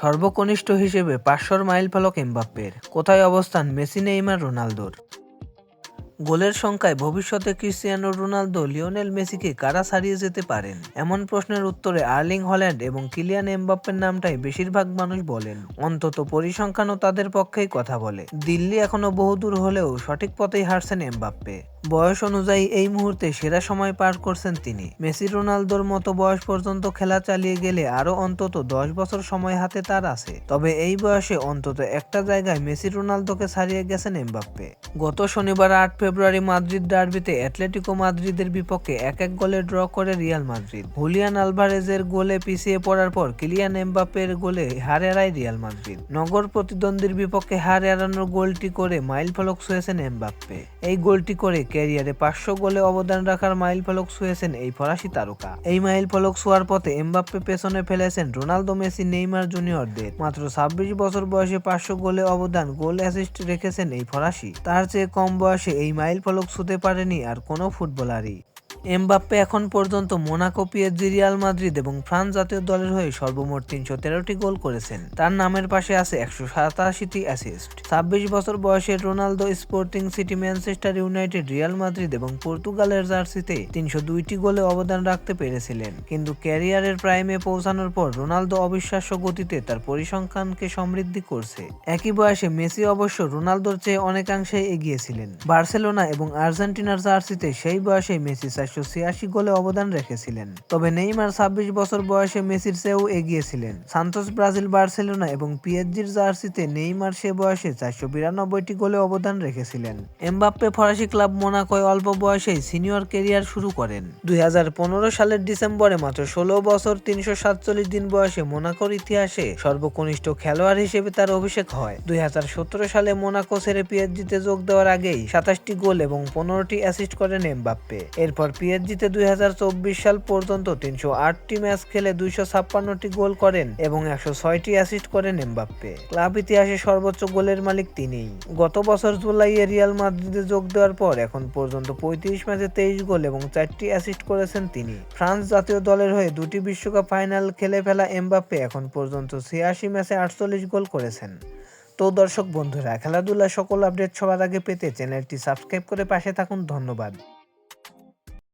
সর্বকনিষ্ঠ হিসেবে পাঁচশোর মাইল ফলক এমবাপ্পের। কোথায় অবস্থান? মেসি, নেইমার, রোনালদোর? গোলের সংখ্যায় ভবিষ্যতে ক্রিস্টিয়ানো রোনালদো, লিওনেল মেসিকে কারা ছাড়িয়ে যেতে পারেন? এমন প্রশ্নের উত্তরে আর্লিং হল্যান্ড এবং কিলিয়ান এমবাপ্পের নামটাই বেশিরভাগ মানুষ বলেন। অন্তত পরিসংখ্যানও তাদের পক্ষেই কথা বলে। দিল্লি এখনও বহুদূর হলেও সঠিক পথেই হারছেন এমবাপ্পে। বয়স অনুযায়ী এই মুহূর্তে সেরা সময় পার করছেন তিনি। মেসি রোনালদোর মতো বয়স পর্যন্ত খেলা চালিয়ে গেলে আরও অন্তত দশ বছর সময় হাতে তার আছে। তবে এই বয়সে অন্তত একটা জায়গায় মেসি রোনালদোকে ছাড়িয়ে গেছেন এমবাপ্পে। গত শনিবার আট ফেব্রুয়ারি মাদ্রিদ ডার্বিতে অ্যাটলেটিকো মাদ্রিদের বিপক্ষে এক এক গোলে ড্র করে রিয়াল মাদ্রিদ। হুলিয়ান আলভারেজের গোলে পিছিয়ে পড়ার পর কিলিয়ান এমবাপ্পের গোলে হার এড়ায় রিয়াল মাদ্রিদ। নগর প্রতিদ্বন্দ্বীর বিপক্ষে হার এড়ানোর গোলটি করে মাইল ফলক ছুঁয়েছেন এমবাপ্পে। এই গোলটি করে ক্যারিয়ারে পাঁচশো গোলে অবদান রাখার মাইল ফলক ছুঁয়েছেন এই ফরাসি তারকা। এই মাইল ফলক ছোঁয়ার পথে এমবাপ্পে পেছনে ফেলেছেন রোনালদো, মেসি, নেইমার জুনিয়রদের। মাত্র ছাব্বিশ বছর বয়সে পাঁচশো গোলে অবদান, গোল অ্যাসিস্ট রেখেছেন এই ফরাসি। তার চেয়ে কম বয়সে এই মাইল ফলক ছুঁতে পারেনি আর কোনো ফুটবলারই। এমবাপ্পে এখন পর্যন্ত মোনাকো, পিএসজি, রিয়াল মাদ্রিদ এবং ফ্রান্স জাতীয় দলের হয়ে সর্বমোট তিনশো তেরোটি গোল করেছেন। তার নামের পাশে আছে একশো সাতাশিটি অ্যাসিস্ট ছাব্বিশ বছর বয়সে Ronaldo Sporting City, Manchester United, Real Madrid এবং পর্তুগালের জার্সিতে তিনশো দুইটি গোলে অবদান রাখতে পেরেছিলেন। কিন্তু ক্যারিয়ারের প্রাইমে পৌঁছানোর পর রোনালদো অবিশ্বাস্য গতিতে তার পরিসংখ্যানকে সমৃদ্ধি করছে। একই বয়সে মেসি অবশ্য রোনালদোর চেয়ে অনেকাংশে এগিয়েছিলেন বার্সেলোনা এবং আর্জেন্টিনার জার্সিতে সেই বয়সে মেসি চারশো ছিয়াশি গোলে অবদান রেখেছিলেন। তবে নেইমার ছাব্বিশ বছর বয়সে মেসির চেয়েও এগিয়েছিলেন। সান্তোস ব্রাজিল, বার্সেলোনা এবং পিএসজির জার্সিতে নেইমার সে বয়সে চারশো বিরানব্বইটি গোলে অবদান রেখেছিলেন। এমবাপ্পে ফরাসি ক্লাব মোনাকোয় অল্প বয়সেই সিনিয়র কেরিয়ার শুরু করেন। দুই সালের ডিসেম্বরে মাত্র ষোলো বছর তিনশো সাতচল্লিশ দিন বয়সে মোনাকোর ইতিহাসে সর্বকনিষ্ঠ খেলোয়াড় হিসেবে তার অভিষেক হয়। দুই হাজার সতেরো সালে মোনাকো ছেড়ে পিএসজিতে যোগ দেওয়ার আগেই সাতাশটি গোল এবং পনেরোটি অ্যাসিস্ট করেন এমবাপ্পে। এরপর পিএসজিতে দুই হাজার চব্বিশ সাল পর্যন্ত তিনশো আটটি ম্যাচ খেলে দুইশো ছাপ্পান্নটি গোল করেন এবং একশো ছয়টি অ্যাসিস্ট করেন এমবাপ্পে। ক্লাব ইতিহাসে সর্বোচ্চ গোলের মালিক তিনিই। গত বছর জুলাইয়ে রিয়াল মাদ্রিদে যোগ দেওয়ার পর এখন পর্যন্ত পঁয়ত্রিশ ম্যাচে তেইশ গোল এবং চারটি অ্যাসিস্ট করেছেন তিনি। ফ্রান্স জাতীয় দলের হয়ে দুটি বিশ্বকাপ ফাইনাল খেলে ফেলা এমবাপ্পে এখন পর্যন্ত ছিয়াশি ম্যাচে আটচল্লিশ গোল করেছেন। তো দর্শক বন্ধুরা খেলাধুলা সকল আপডেট সবার আগে পেতে চ্যানেলটি সাবস্ক্রাইব করে পাশে থাকুন। ধন্যবাদ।